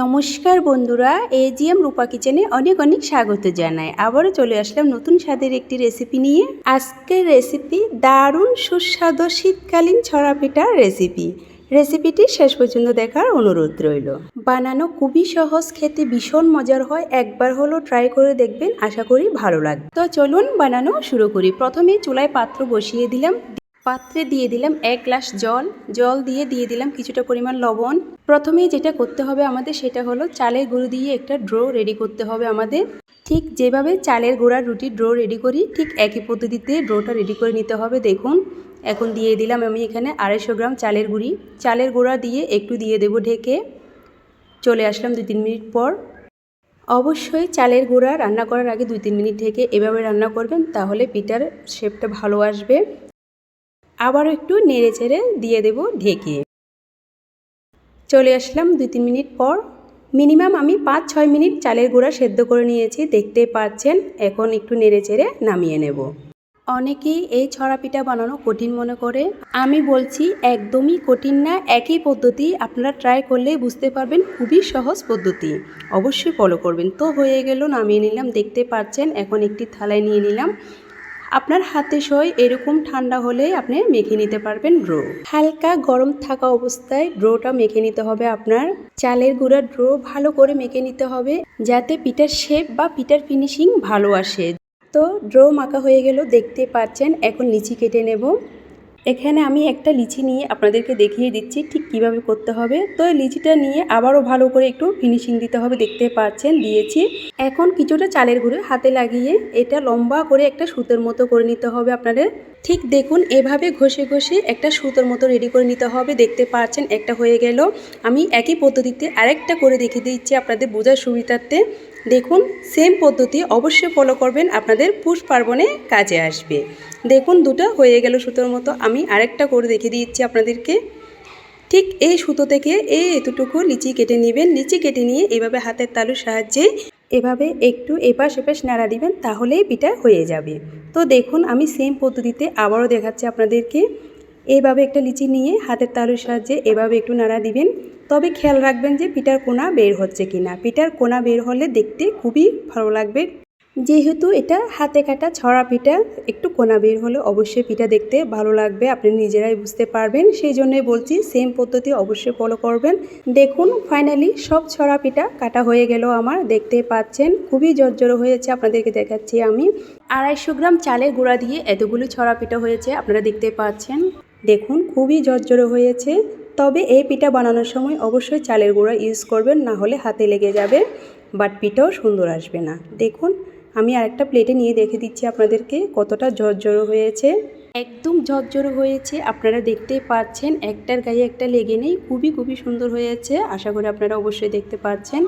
নমস্কার বন্ধুরা, এজিএম রূপা কিচেনে অনেক অনেক স্বাগত জানাই। আবারও চলে আসলাম নতুন স্বাদের একটি রেসিপি নিয়ে। আজকের রেসিপি দারুণ সুস্বাদু শীতকালীন ছড়া পিঠার রেসিপি রেসিপিটি শেষ পর্যন্ত দেখার অনুরোধ রইল। বানানো খুবই সহজ, খেতে ভীষণ মজার হয়। একবার হলো ট্রাই করে দেখবেন, আশা করি ভালো লাগবে। তো চলুন বানানো শুরু করি। প্রথমে চুলায় পাত্র বসিয়ে দিলাম। পাত্রে দিয়ে দিলাম এক গ্লাস জল। জল দিয়ে দিয়ে দিলাম কিছুটা পরিমাণ লবণ। প্রথমেই যেটা করতে হবে আমাদের সেটা হলো চালের গুঁড়ো দিয়ে একটা ড্রো রেডি করতে হবে আমাদের। ঠিক যেভাবে চালের গুঁড়ার রুটি ড্রো রেডি করি, ঠিক একই পদ্ধতিতে ড্রোটা রেডি করে নিতে হবে। দেখুন, এখন দিয়ে দিলাম আমি এখানে আড়াইশো গ্রাম চালের গুঁড়ি। চালের গুঁড়া দিয়ে একটু দিয়ে দেবো ঢেকে। চলে আসলাম দুই তিন মিনিট পর। অবশ্যই চালের গুঁড়া রান্না করার আগে দুই তিন মিনিট ঢেকে এভাবে রান্না করবেন, তাহলে পিঠার শেপটা ভালো আসবে। আবারও একটু নেড়ে চেড়ে দিয়ে দেব ঢেকে। চলে আসলাম দুই তিন মিনিট পর। মিনিমাম আমি পাঁচ, ছয় মিনিট চালের গুঁড়া সেদ্ধ করে নিয়েছি দেখতেই পাচ্ছেন? এখন একটু নেড়ে চেড়ে নামিয়ে নেব। অনেকেই এই ছড়া পিঠা বানানো কঠিন মনে করে। আমি বলছি, একদমই কঠিন না, একই পদ্ধতি আপনারা ট্রাই করলেই বুঝতে পারবেন, খুবই সহজ পদ্ধতি। অবশ্যই ফলো করবেন। তো হয়ে গেল, নামিয়ে নিলাম, দেখতে পাচ্ছেন? এখন একটি থালায় নিয়ে নিলাম। আপনার হাতে সই এরকম ঠান্ডা হলে আপনি মেখে নিতে পারবেন ড্রো। হালকা গরম থাকা অবস্থায় ড্রোটা মেখে নিতে হবে আপনার। চালের গুঁড়া ড্রো ভালো করে মেখে নিতে হবে যাতে পিঠার শেপ বা পিঠার ফিনিশিং ভালো আসে। তো ড্রো মাখা হয়ে গেল, দেখতে পাচ্ছেন, এখন লিচি কেটে নেব। এখানে আমি একটা লিচি নিয়ে আপনাদেরকে দেখিয়ে দিচ্ছি ঠিক কীভাবে করতে হবে। তো লিচিটা নিয়ে আবারও ভালো করে একটু ফিনিশিং দিতে হবে, দেখতে পাচ্ছেন, দিয়েছি। এখন কিছুটা চালের গুঁড়ো হাতে লাগিয়ে এটা লম্বা করে একটা সুতোর মতো করে নিতে হবে আপনাদের। ঠিক দেখুন, এভাবে ঘষে ঘষে একটা সুতোর মতো রেডি করে নিতে হবে, দেখতে পাচ্ছেন, একটা হয়ে গেল। আমি একই পদ্ধতিতে আরেকটা করে দেখিয়ে দিচ্ছি আপনাদের বোঝার সুবিধার্থে। দেখুন সেম পদ্ধতি অবশ্যই ফলো করবেন, আপনাদের পুষ পার্বণে কাজে আসবে। দেখুন, দুটো হয়ে গেল সুতোর মতো। আমি আরেকটা করে দেখিয়ে দিচ্ছি আপনাদেরকে। ঠিক এই সুতো থেকে এই এতটুকু লিচি কেটে নেবেন। লিচি কেটে নিয়ে এভাবে হাতের তালুর সাহায্যে এভাবে একটু এপাশ এপাশ নাড়া দিবেন, তাহলেই পিঠা হয়ে যাবে। তো দেখুন, আমি সেম পদ্ধতিতে আবারও দেখাচ্ছি আপনাদেরকে। এইভাবে একটা লিচি নিয়ে হাতের তালুর সাহায্যে এভাবে একটু নাড়া দিবেন। তবে খেয়াল রাখবেন যে পিঠার কোনা বের হচ্ছে কি না পিঠার কোনা বের হলে দেখতে খুবই ভালো লাগবে। যেহেতু এটা হাতে কাটা ছড়া পিঠা, একটু কোনা বের হলে অবশ্যই পিঠা দেখতে ভালো লাগবে, আপনি নিজেরাই বুঝতে পারবেন। সেই জন্যই বলছি সেম পদ্ধতি অবশ্যই ফলো করবেন। দেখুন ফাইনালি সব ছড়া পিঠা কাটা হয়ে গেল আমার, দেখতে পাচ্ছেন, খুবই জর্জরো হয়েছে, আপনাদেরকে দেখাচ্ছি আমি। আড়াইশো গ্রাম চালের গুঁড়া দিয়ে এতগুলো ছড়া পিঠা হয়েছে, আপনারা দেখতে পাচ্ছেন। দেখুন, খুবই জর্জরো হয়েছে। তবে এই পিঠা বানানোর সময় অবশ্যই চালের গুঁড়া ইউজ করবেন, না হলে হাতে লেগে যাবে। বাট পিঠাও সুন্দর আসবে না। দেখুন, আমি আরেকটা প্লেটে নিয়ে দেখে দিচ্ছি আপনাদেরকে কতটা ঝরঝরো হয়েছে। একদম ঝরঝরো হয়েছে। আপনারা দেখতেই পাচ্ছেন, একটার গায়ে একটা লেগে নেই। খুবই খুবই সুন্দর হয়েছে। আশা করি আপনারা অবশ্যই দেখতে পাচ্ছেন।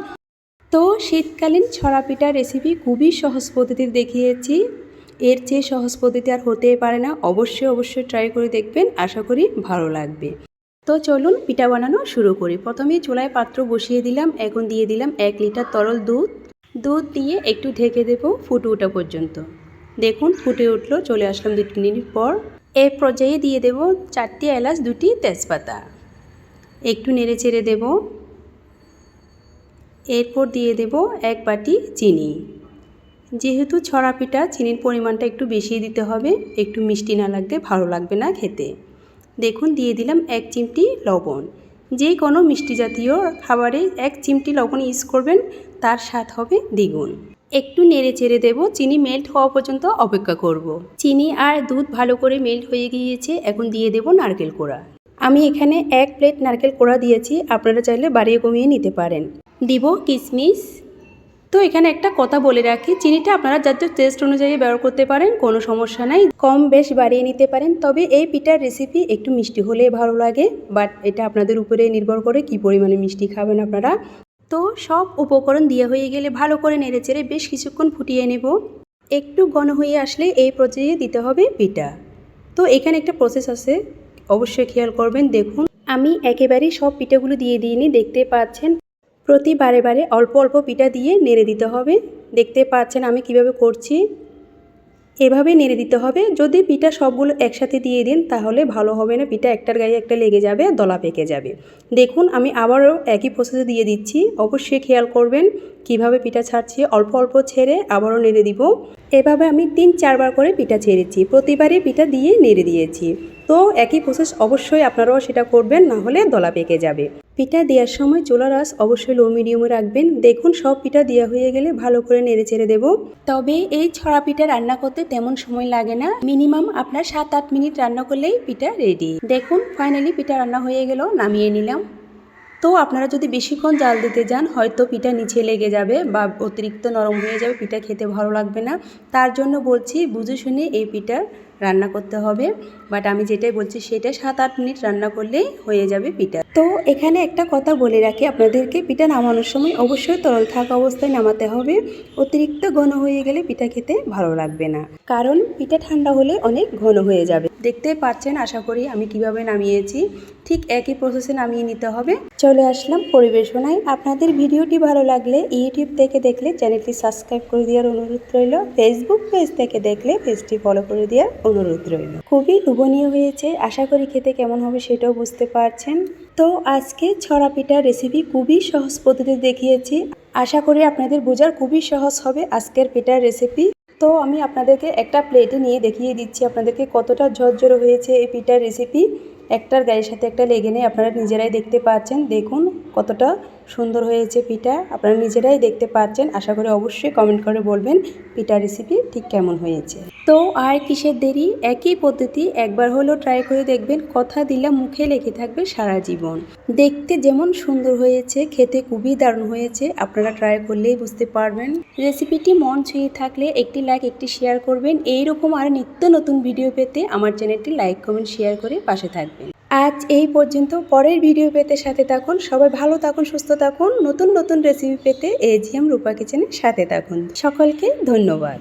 তো শীতকালীন ছড়া পিঠা রেসিপি খুবই সহজ পদ্ধতির দেখিয়েছি। এর চেয়ে সহজ পদ্ধতি আর হতেই পারে না। অবশ্যই অবশ্যই ট্রাই করে দেখবেন। আশা করি ভালো লাগবে। তো চলুন পিঠা বানানো শুরু করি। প্রথমে চুলায় পাত্র বসিয়ে দিলাম, এখন দিয়ে দিলাম এক লিটার তরল দুধ। দুধ দিয়ে একটু ঢেকে দেবো ফুটে ওঠা পর্যন্ত। দেখুন, ফুটে উঠল, চলে আসলাম দু মিনিট পর। এই পর্যায়ে দিয়ে দেব চারটি এলাচ, দুটি তেজপাতা। একটু নেড়ে চেড়ে দেব। এরপর দিয়ে দেব এক বাটি চিনি। যেহেতু ছড়া পিঠা, চিনির পরিমাণটা একটু বেশি দিতে হবে, একটু মিষ্টি না লাগলে ভালো লাগবে না খেতে। দেখুন, দিয়ে দিলাম এক চিমটি লবণ। যে কোনো মিষ্টি জাতীয় খাবারে এক চিমটি লবণ ইউজ করবেন, তার স্বাদ হবে দ্বিগুণ। একটু নেড়ে চেড়ে দেবো, চিনি মেল্ট হওয়া পর্যন্ত অপেক্ষা করব। চিনি আর দুধ ভালো করে মেল্ট হয়ে গিয়েছে, এখন দিয়ে দেব নারকেল কোড়া। আমি এখানে এক প্লেট নারকেল কোড়া দিয়েছি, আপনারা চাইলে বাড়িয়ে কমিয়ে নিতে পারেন। দিব কিশমিশ। তো এখানে একটা কথা বলে রাখি, চিনিটা আপনারা যার টেস্ট অনুযায়ী ব্যবহার করতে পারেন, কোনো সমস্যা নাই। কম বেশ বাড়িয়ে নিতে পারেন, তবে এই পিঠার রেসিপি একটু মিষ্টি হলে ভালো লাগে বাট এটা আপনাদের উপরে নির্ভর করে কি পরিমাণে মিষ্টি খাবেন আপনারা। তো সব উপকরণ দিয়ে হয়ে গেলে ভালো করে নেড়ে চেড়ে বেশ কিছুক্ষণ ফুটিয়ে নেব। একটু ঘন হয়ে আসলে এই পর্যায়ে দিতে হবে পিঠা। তো এখানে একটা প্রসেস আছে, অবশ্যই খেয়াল করবেন, দেখুন। আমি একেবারেই সব পিঠাগুলো দিয়ে দিইনি, দেখতে পাচ্ছেন। প্রতি বারে বারে অল্প অল্প পিঠা দিয়ে নেড়ে দিতে হবে। দেখতে পাচ্ছেন আমি কীভাবে করছি। এভাবে নেড়ে দিতে হবে। যদি পিঠা সবগুলো একসাথে দিয়ে দিন, তাহলে ভালো হবে না। পিঠা একটার গায়ে একটা লেগে যাবে, দলা পেকে যাবে। দেখুন, আমি আবারও একই প্রসেসে দিয়ে দিচ্ছি। অবশ্যই খেয়াল করবেন কীভাবে পিঠা ছাড়ছি। অল্প অল্প ছেড়ে আবারও নেড়ে দিব। এভাবে আমি তিন চারবার করে পিঠা ছেড়েছি, প্রতিবারই পিঠা দিয়ে নেড়ে দিয়েছি। তো একই প্রসেস অবশ্যই আপনারাও সেটা করবেন, না হলে দলা পেকে যাবে। পিঠা দেওয়ার সময় চুলার আঁচ অবশ্যই লো মিডিয়ামে রাখবেন। দেখুন, সব পিঠা দেওয়া হয়ে গেলে ভালো করে নেড়ে ছেড়ে দেবো। তবে এই ছড়া পিঠা রান্না করতে তেমন সময় লাগে না। মিনিমাম আপনার সাত আট মিনিট রান্না করলেই পিঠা রেডি দেখুন ফাইনালি পিঠা রান্না হয়ে গেল, নামিয়ে নিলাম। তো আপনারা যদি বেশিক্ষণ জাল দিতে যান, হয়তো পিঠা নিচে লেগে যাবে বা অতিরিক্ত নরম হয়ে যাবে, পিঠা খেতে ভালো লাগবে না। তার জন্য বলছি, বুঝে শুনে এই পিঠা রান্না করতে হবে বাট আমি যেটাই বলছি সেটা সাত আট মিনিট রান্না করলেই হয়ে যাবে পিঠা। তো এখানে একটা কথা বলে রাখি আপনাদেরকে, পিঠা নামানোর সময় অবশ্যই তরল থাকা অবস্থায় নামাতে হবে। অতিরিক্ত ঘন হয়ে গেলে পিঠা খেতে ভালো লাগবে না, কারণ পিঠা ঠান্ডা হলে অনেক ঘন হয়ে যাবে। দেখতে পাচ্ছেন, আশা করি আমি কীভাবে নামিয়েছি, ঠিক একই প্রসেসে নামিয়ে নিতে হবে। চলে আসলাম পরিবেশনায়। আপনাদের ভিডিওটি ভালো লাগলে ইউটিউব থেকে দেখলে চ্যানেলটি সাবস্ক্রাইব করে দেওয়ার অনুরোধ রইল। ফেসবুক পেজ থেকে দেখলে পেজটি ফলো করে দেওয়ার অনুরোধ রইল। খুবই লোভনীয় হয়েছে। আশা করি খেতে কেমন হবে সেটাও বুঝতে পারছেন। তো আজকে ছড়া পিঠার রেসিপি খুবই সহজ পদ্ধতিতে দেখিয়েছি। আশা করি আপনাদের বোঝার খুবই সহজ হবে আজকের পিঠার রেসিপি তো আমি আপনাদেরকে একটা প্লেটে নিয়ে দেখিয়ে দিচ্ছি আপনাদেরকে কতটা ঝরঝরে হয়েছে এই পিঠার রেসিপি একটার গায়ের সাথে একটা লেগে নেই, আপনারা নিজেরাই দেখতে পাচ্ছেন। দেখুন কতটা সুন্দর হয়েছে পিঠা। আপনারা নিজেরাই দেখতে পাচ্ছেন। আশা করি অবশ্যই কমেন্ট করে বলবেন পিঠা রেসিপি ঠিক কেমন হয়েছে। তো আর কিসের দেরি? একই পদ্ধতি একবার হলেও ট্রাই করে দেখবেন। কথা দিলে মুখে লেগে থাকবে সারা জীবন। দেখতে যেমন সুন্দর হয়েছে, খেতে খুবই দারুণ হয়েছে। আপনারা ট্রাই করলেই বুঝতে পারবেন। রেসিপিটি মন ছুঁয়ে থাকলে একটি লাইক একটি শেয়ার করবেন। এইরকম আর নিত্য নতুন ভিডিও পেতে আমার চ্যানেলটি লাইক কমেন্ট শেয়ার করে পাশে থাকবেন। আজ এই পর্যন্ত। পরের ভিডিও পেতে সাথে থাকুন। সবাই ভালো থাকুন, সুস্থ থাকুন। নতুন নতুন রেসিপি পেতে এজিএম রূপা কিচেনের সাথে থাকুন। সকলকে ধন্যবাদ।